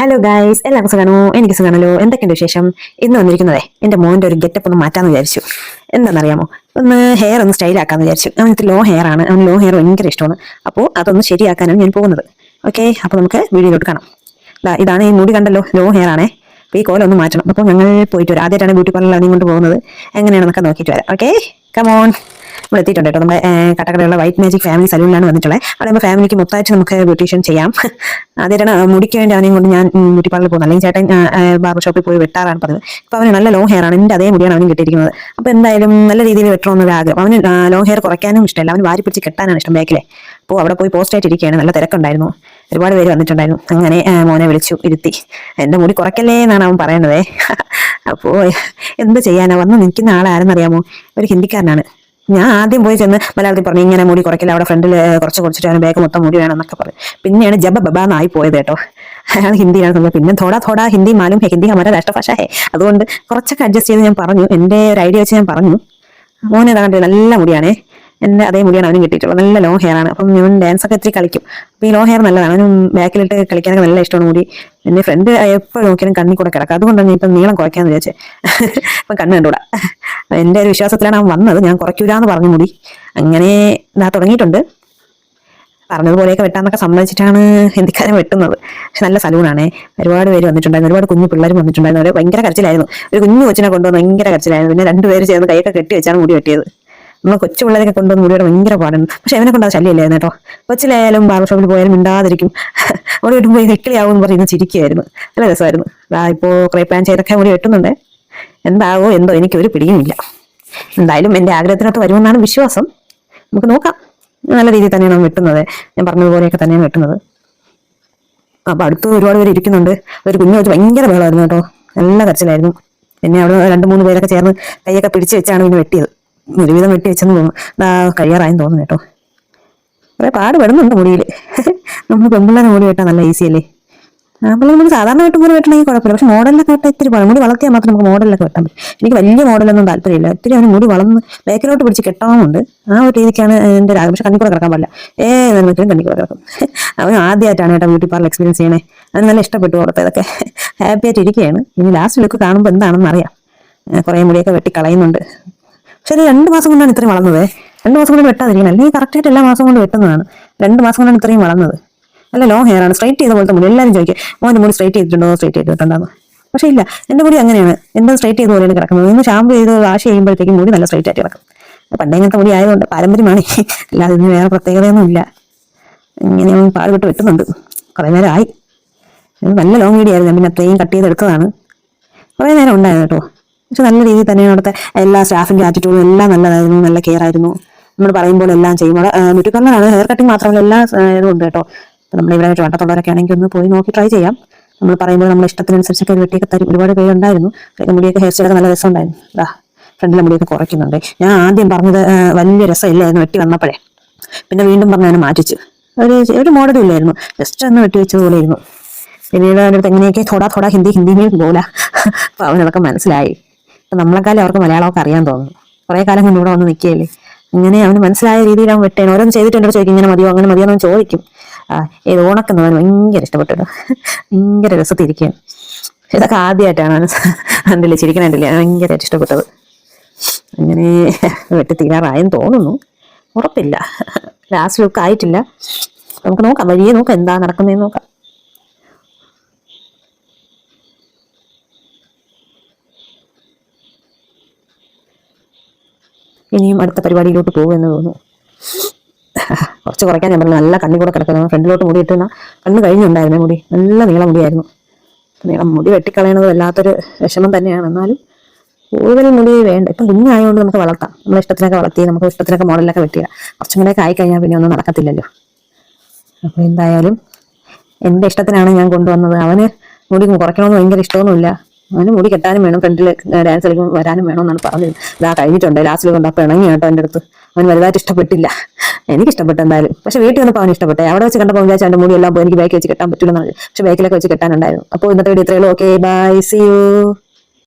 Hello guys എല്ലാവർക്കും സുഖാണോ? എനിക്ക് സുഖാണല്ലോ. എന്തൊക്കെയുണ്ട് വിശേഷം? ഇന്ന് വന്നിരിക്കുന്നതേ എന്റെ മോന്റെ ഒരു ഗെറ്റപ്പ് ഒന്ന് മാറ്റാമെന്ന് വിചാരിച്ചു. എന്താണെന്നറിയാമോ ഒന്ന് ഹെയർ ഒന്ന് സ്റ്റൈലാക്കാമെന്ന് വിചാരിച്ചു. അവനത്തെ ലോ ഹെയർ ആണ്. അവന് ലോ ഹെയർ ഭയങ്കര ഇഷ്ടമാണ്. അപ്പോൾ അതൊന്ന് ശരിയാക്കാനാണ് ഞാൻ പോകുന്നത്. ഓക്കെ അപ്പോൾ നമുക്ക് വീഡിയോയിലോട്ട് കാണാം. ഇതാണ് ഈ മുടി കണ്ടല്ലോ ലോ ഹെയർ ആണേ. അപ്പോൾ ഈ കോലൊന്ന് മാറ്റണം. അപ്പോൾ ഞങ്ങൾ പോയിട്ട് വരാം. ആദ്യമായിട്ടാണ് ബ്യൂട്ടി പാർലറിൽ അവനെയും കൊണ്ട് പോകുന്നത്. എങ്ങനെയാണെന്നൊക്കെ നോക്കിയിട്ട് വരാം. ഓക്കെ കമോൺ എത്തിയിട്ടുണ്ട് കേട്ടോ. നമ്മുടെ കട്ടക്കടയുള്ള വൈറ്റ് മാജിക് ഫാമിലി സലൂണിലാണ് വന്നിട്ടുള്ളത്. അവിടെ നമ്മൾ ഫാമിലിക്ക് മൊത്തമായിട്ട് നമുക്ക് ബ്യൂട്ടീഷ്യൻ ചെയ്യാം. ആദ്യമായിട്ടാണ് മുടിക്ക് വേണ്ടി അവനെയും കൊണ്ട് ഞാൻ ബ്യൂട്ടി പാർലറിൽ പോകുന്നത്. അല്ലെങ്കിൽ ചേട്ടൻ ബാർബർ ഷോപ്പിൽ പോയി വെട്ടാറാണ് പറഞ്ഞത്. അപ്പോൾ അവന് നല്ല ലോങ് ഹെയർ ആണ്. എന്റെ അതേ മുടിയാണ് അവനും കിട്ടിയിരിക്കുന്നത്. അപ്പോൾ എന്തായാലും നല്ല രീതിയിൽ വെട്ടണമെന്നൊരു ആഗ്രഹം. അവന് ലോങ് ഹെയർ കുറയ്ക്കാനും ഇഷ്ടമല്ല. അവൻ വാരി പിടിച്ച് കെട്ടാനാണ് ഇഷ്ടം ബാക്കിലെ. അപ്പോൾ അവിടെ പോയി പോസ്റ്റ് ആയിട്ട് ഇരിക്കുകയാണ്. നല്ല തിരക്കുണ്ടായിരുന്നു. ഒരുപാട് പേര് വന്നിട്ടുണ്ടായിരുന്നു. അങ്ങനെ മോനെ വിളിച്ചു ഇരുത്തി. എന്റെ മുടി കുറയ്ക്കല്ലേ എന്നാണ് അവൻ പറയുന്നത് അപ്പോൾ എന്ത് ചെയ്യാനാ? വന്ന് നിൽക്കുന്ന ആളാരെന്നറിയാമോ? ഒരു ഹിന്ദിക്കാരനാണ്. ഞാൻ ആദ്യം പോയി ചെന്ന് മലയാളത്തിൽ പറഞ്ഞു ഇങ്ങനെ മുടി കുറയ്ക്കില്ല അവിടെ ഫ്രണ്ടിൽ കുറച്ച് കുറച്ചിട്ട് അവന് ബാഗ് മൊത്തം മുടി വേണം എന്നൊക്കെ പറഞ്ഞു. പിന്നെയാണ് ജബ ബബാന്നായി പോയത് കേട്ടോ. അയാൾ ഹിന്ദിയാണ് സംഭവം പിന്നെ തോടാ തോടാ ഹിന്ദി മാലും ഹിന്ദി ഹമാര രാഷ്ട്രഭാഷ ഹേ. അതുകൊണ്ട് കുറച്ചൊക്കെ അഡ്ജസ്റ്റ് ചെയ്ത് ഞാൻ പറഞ്ഞു. എന്റെ ഒരു ഐഡിയ വെച്ച് ഞാൻ പറഞ്ഞു. മോനെ ഇതാണ്ട് നല്ല മുടിയാണേ. എന്റെ അതേ മുടിയാണ് അവനും കിട്ടിയിട്ടുള്ളത്. നല്ല ലോ ഹെയർ ആണ്. അപ്പം ഞാൻ ഡാൻസ് ഒക്കെ ഇത്തിരി കളിക്കും. അപ്പോൾ ഈ ലോ ഹെയർ നല്ലതാണ്. അവനും ബാക്കിലിട്ട് കളിക്കാനൊക്കെ നല്ല ഇഷ്ടമാണ് മുടി. എന്റെ ഫ്രണ്ട് എപ്പോഴും നോക്കിയാലും കണ്ണി കൂടെ കിടക്കുക അതുകൊണ്ടാണ് ഇപ്പം നീളം കുറയ്ക്കാന്ന് വിചാരിച്ചത് അപ്പം കണ്ണ് കണ്ടുകൂടാ. എന്റെ ഒരു വിശ്വാസത്തിലാണ് അവൻ വന്നത്. ഞാൻ കുറയ്ക്കൂലാന്ന് പറഞ്ഞു മുടി. അങ്ങനെ ഇതാ തുടങ്ങിയിട്ടുണ്ട്. പറഞ്ഞതുപോലെയൊക്കെ വെട്ടാന്നൊക്കെ സമ്മതിച്ചിട്ടാണ് ഹിന്ദിക്കാരൻ വെട്ടുന്നത്. പക്ഷെ നല്ല സലൂണാണ് ഒരുപാട് പേര് വന്നിട്ടുണ്ടായിരുന്നു. ഒരുപാട് കുഞ്ഞു പിള്ളേരും വന്നിട്ടുണ്ടായിരുന്നു. അവർ ഭയങ്കര കരച്ചിലായിരുന്നു. ഒരു കുഞ്ഞു കൊച്ചിനെ കൊണ്ടുവന്ന് ഭയങ്കര കരച്ചിലായിരുന്നു. പിന്നെ രണ്ടുപേര് ചേർന്ന് കൈയൊക്കെ കെട്ടി വെച്ചാണ് മുടി വെട്ടിയത്. നമ്മൾ കൊച്ചു പിള്ളേരൊക്കെ കൊണ്ടുവന്ന് മുടിയുടെ ഭയങ്കര പാടാണ് പക്ഷെ അവനെ കൊണ്ട് അത് ശല്യമില്ലായിരുന്നു കേട്ടോ. കൊച്ചിലായാലും ബാർബർ ഷോപ്പിൽ പോയാലും മിണ്ടാതിരിക്കും. മുടി വെട്ടുമ്പോൾ പോയി വെക്കിളിയാവും എന്ന് പറയുന്നത് ചിരിക്കുമായിരുന്നു നല്ല രസമായിരുന്നു. ആ ഇപ്പോൾ ക്രേ പ്ലാൻ ചെയ്തൊക്കെ മുടി വെട്ടുന്നുണ്ട്. എന്താവോ എന്തോ എനിക്ക് ഒരു പിടിയുമില്ല. എന്തായാലും എന്റെ ആഗ്രഹത്തിനകത്ത് വരുമെന്നാണ് വിശ്വാസം. നമുക്ക് നോക്കാം. നല്ല രീതിയിൽ തന്നെയാണ് വെട്ടുന്നത്. ഞാൻ പറഞ്ഞതുപോലെയൊക്കെ തന്നെയാണ് വെട്ടുന്നത്. അപ്പം അടുത്ത് ഒരുപാട് പേര് ഇരിക്കുന്നുണ്ട്. ഒരു കുഞ്ഞു വെച്ച് ഭയങ്കര ബഹളമായിരുന്നു കേട്ടോ. നല്ല കരച്ചിലായിരുന്നു. പിന്നെ അവിടെ രണ്ട് മൂന്ന് പേരൊക്കെ ചേർന്ന് കൈയൊക്കെ പിടിച്ചു വെച്ചാണ് പിന്നെ വെട്ടിയത്. ഒരുവിധം വെട്ടി വെച്ചെന്ന് തോന്നുന്നു. കഴിയാറായെന്ന് തോന്നുന്നു കേട്ടോ. കുറെ പാട് പെടുന്നുണ്ട് മുടിയിൽ നമ്മൾ പെമ്പിള്ളേരെ മുടി വെട്ടാൻ നല്ല ഈസി അല്ലേ? അപ്പോൾ നമ്മൾ സാധാരണ വെട്ടും പോലെ വെട്ടണമെങ്കിൽ കുഴപ്പമില്ല. പക്ഷെ മോഡലിലൊക്കെ വെട്ടാൻ ഇത്തിരി. മുടി വളർത്തിയാൽ മാത്രം നമുക്ക് മോഡലിലൊക്കെ വെട്ടാൻ പറ്റും. എനിക്ക് വലിയ മോഡലൊന്നും താല്പര്യമില്ല. ഒത്തിരി അവന് മുടി വളർന്ന് ബേക്കിലോട്ട് പിടിച്ച് കെട്ടണമെന്നുണ്ട് ആ ഒരു രീതിക്കാണ് എന്റെ രാഗം പക്ഷെ കണ്ണിക്കൂടെ കിടക്കാൻ പറ്റില്ല ഏ നിർമ്മിക്കും കണ്ണിക്കൂടെ കിടക്കും. അവൻ ആദ്യമായിട്ടാണ് കേട്ടോ ബ്യൂട്ടി പാർലർ എക്സ്പീരിയൻസ് ചെയ്യണേ. അവന് നല്ല ഇഷ്ടപ്പെട്ടു പുറത്ത് ഇതൊക്കെ. ഹാപ്പി ആയിട്ട് ഇരിക്കുകയാണ്. ഇനി ലാസ്റ്റ് ലുക്ക് കാണുമ്പോൾ എന്താണെന്ന് അറിയാം കുറേ മുടിയൊക്കെ വെട്ടി കളയുന്നുണ്ട് ഒരു രണ്ട് മാസം കൊണ്ടാണ് ഇത്രയും വളർന്നത്. രണ്ട് മാസം കൊണ്ട് വെട്ടാതിരിക്കണം. അല്ലെങ്കിൽ കറക്റ്റായിട്ട് എല്ലാ മാസം കൊണ്ട് വെട്ടുന്നതാണ്. രണ്ട് മാസം കൊണ്ടാണ് ഇത്രയും വളർന്നത്. അല്ല ലോങ് ഹെയർ ആണ്. സ്ട്രൈറ്റ് ചെയ്ത പോലത്തെ മുടി. എല്ലാവരും ചോദിക്കും മോന്റെ മുടി സ്ട്രൈറ്റ് ചെയ്തിട്ടുണ്ടോ? സ്ട്രൈറ്റ് ചെയ്തിട്ടുണ്ടോ പക്ഷേ ഇല്ല എന്റെ മുടി അങ്ങനെയാണ്. എന്റെ സ്ട്രൈറ്റ് ചെയ്ത പോലെയാണ് കിടക്കുന്നത്. ഇന്ന് ഷാമ്പു ചെയ്ത് വാഷ് ചെയ്യുമ്പോഴത്തേക്കും മുടി നല്ല സ്ട്രൈറ്റ് ആയിട്ട് കിടക്കും. പണ്ടേ ഇങ്ങനത്തെ മുടി ആയതുകൊണ്ട് പാരമ്പര്യമാണ്. അല്ലാതെ ഇതിന് വേറെ പ്രത്യേകതയൊന്നും ഇല്ല. ഇങ്ങനെ പാടുപെട്ട് വെട്ടുന്നുണ്ട്. കുറേ നേരം ആയി ഇത് നല്ല ലോങ് ഞാൻ പിന്നെ അത്രയും കട്ട് ചെയ്തെടുത്തതാണ് കുറേ നേരം ഉണ്ടായിരുന്നു കേട്ടോ. പക്ഷെ നല്ല രീതിയിൽ തന്നെയാണ് അവിടുത്തെ എല്ലാ സ്റ്റാഫിന്റെ ആറ്റിറ്റ്യൂഡും എല്ലാം നല്ലതായിരുന്നു നല്ല കെയർ ആയിരുന്നു. നമ്മൾ പറയുമ്പോൾ എല്ലാം ചെയ്യും. ബ്യൂട്ടി ഹെയർ കട്ടിങ് മാത്രമല്ല എല്ലാ ഇതും ഉണ്ട് കേട്ടോ. നമ്മൾ ഇവിടെ വട്ടത്തുള്ളവരൊക്കെ ആണെങ്കിൽ ഒന്ന് പോയി നോക്കി ട്രൈ ചെയ്യാം. നമ്മൾ പറയുമ്പോൾ നമ്മുടെ ഇഷ്ടത്തിനനുസരിച്ചൊക്കെ വെട്ടിയൊക്കെ തരും. ഒരുപാട് പേരുണ്ടായിരുന്നു മുടിയൊക്കെ ഹെയർ സ്റ്റൈലൊക്കെ നല്ല രസമുണ്ടായിരുന്നു. ഫ്രണ്ടിലെ മുടിയൊക്കെ കുറയ്ക്കുന്നുണ്ട്. ഞാൻ ആദ്യം പറഞ്ഞത് വലിയ രസമില്ലായിരുന്നു വെട്ടി വന്നപ്പോഴേ. പിന്നെ വീണ്ടും പറഞ്ഞു അതിനെ മാറ്റിച്ചു. ഒരു ഒരു മോഡലും ഇല്ലായിരുന്നു. ജസ്റ്റ് ഒന്ന് വെട്ടി വെച്ചതുപോലെ ഇരുന്നു പിന്നീട് അവന്റെ അടുത്ത് എങ്ങനെയൊക്കെ തോടാ തോടാ ഹിന്ദി ഹിന്ദിയും പോല. അപ്പൊ അവനതൊക്കെ മനസ്സിലായി. അപ്പൊ നമ്മളെക്കാലം അവർക്ക് മലയാളമൊക്കെ അറിയാൻ തോന്നുന്നു. കുറേ കാലം കൊണ്ട് ഇവിടെ വന്ന് നിൽക്കുകയല്ലേ? ഇങ്ങനെ അവന് മനസ്സിലായ രീതിയിൽ അവൻ വെട്ടേണ് ഓരോന്ന് ചെയ്തിട്ടുണ്ട് ചോദിക്കും ഇങ്ങനെ മതിയോ? അങ്ങനെ മതിയോ? എന്ന് ചോദിക്കും. ഏത് ഓണക്കെന്ന് അവന് ഭയങ്കര ഇഷ്ടപ്പെട്ടു. ഭയങ്കര രസത്തിരിക്കുകയാണ് ഇതൊക്കെ ആദ്യമായിട്ടാണ് അതിന്റെ കണ്ടില്ലേ? ചിരിക്കണില്ലേ ഭയങ്കരമായിട്ട് ഇഷ്ടപ്പെട്ടത്. അങ്ങനെ വെട്ടി തീരാറായെന്ന് തോന്നുന്നു. ഉറപ്പില്ല. ലാസ്റ്റ് ലുക്ക് ആയിട്ടില്ല. നമുക്ക് നോക്കാം. വഴിയെ നോക്കാം. എന്താ നടക്കുന്നതെന്ന് നോക്കാം. ഇനിയും അടുത്ത പരിപാടിയിലോട്ട് പോകുമെന്ന് തോന്നുന്നു. കുറച്ച് കുറയ്ക്കാൻ ഞാൻ പറഞ്ഞു നല്ല കണ്ണി കൂടെ കിടക്കുന്നു. ഫ്രണ്ടിലോട്ട് മുടി ഇട്ടുന്ന കണ്ണ് കഴിഞ്ഞുണ്ടായിരുന്നു മുടി. നല്ല നീളം മുടിയായിരുന്നു. നീളം മുടി വെട്ടിക്കളയണത് വല്ലാത്തൊരു വിഷമം തന്നെയാണ്. എന്നാലും കൂടുതൽ മുടി വേണ്ട. ഇപ്പം കുഞ്ഞായതുകൊണ്ട് നമുക്ക് വളർത്താം. നമ്മൾ ഇഷ്ടത്തിനൊക്കെ വളർത്തി നമുക്ക് ഇഷ്ടത്തിനൊക്കെ മോഡലൊക്കെ വെട്ടിയ കുറച്ചും കൂടെ ആയി ആയിക്കഴിഞ്ഞാൽ പിന്നെ ഒന്നും നടക്കത്തില്ലല്ലോ. അപ്പോൾ എന്തായാലും എന്റെ ഇഷ്ടത്തിനാണ് ഞാൻ കൊണ്ടുവന്നത്. അവന് മുടി കുറയ്ക്കണമെന്ന് ഭയങ്കര ഇഷ്ടമൊന്നുമില്ല. അവന് മുടി കെട്ടാനും വേണം ഫ്രണ്ടിൽ ഡാൻസ് കളിക്കുമ്പോൾ വരാനും വേണം എന്നാണ് പറഞ്ഞത്. ഇതാ കഴിഞ്ഞിട്ടുണ്ട് ലാസ്റ്റിൽ കൊണ്ട് അപ്പം ഇണങ്ങി കേട്ടോ എന്റെ അടുത്ത്. അവൻ വലുതായിട്ട് ഇഷ്ടപ്പെട്ടില്ല. എനിക്ക് ഇഷ്ടപ്പെട്ടു എന്തായാലും. പക്ഷെ വീട്ടിൽ വന്നപ്പോൾ അവൻ ഇഷ്ടപ്പെട്ടെ. അവിടെ വെച്ച് കണ്ടപ്പോൾ വിചാരിച്ചു എന്റെ മുടി എല്ലാം പോയി എനിക്ക് ബാക്കിൽ വെച്ച് കെട്ടാൻ പറ്റില്ലെന്നാണ് പക്ഷെ ബാക്കിലൊക്കെ വെച്ച് കെട്ടാനുണ്ടായിരുന്നു. അപ്പോൾ ഇന്നത്തെ വീഡിയോ ഇത്രയുള്ളൂ ഓക്കെ ബൈ സി യു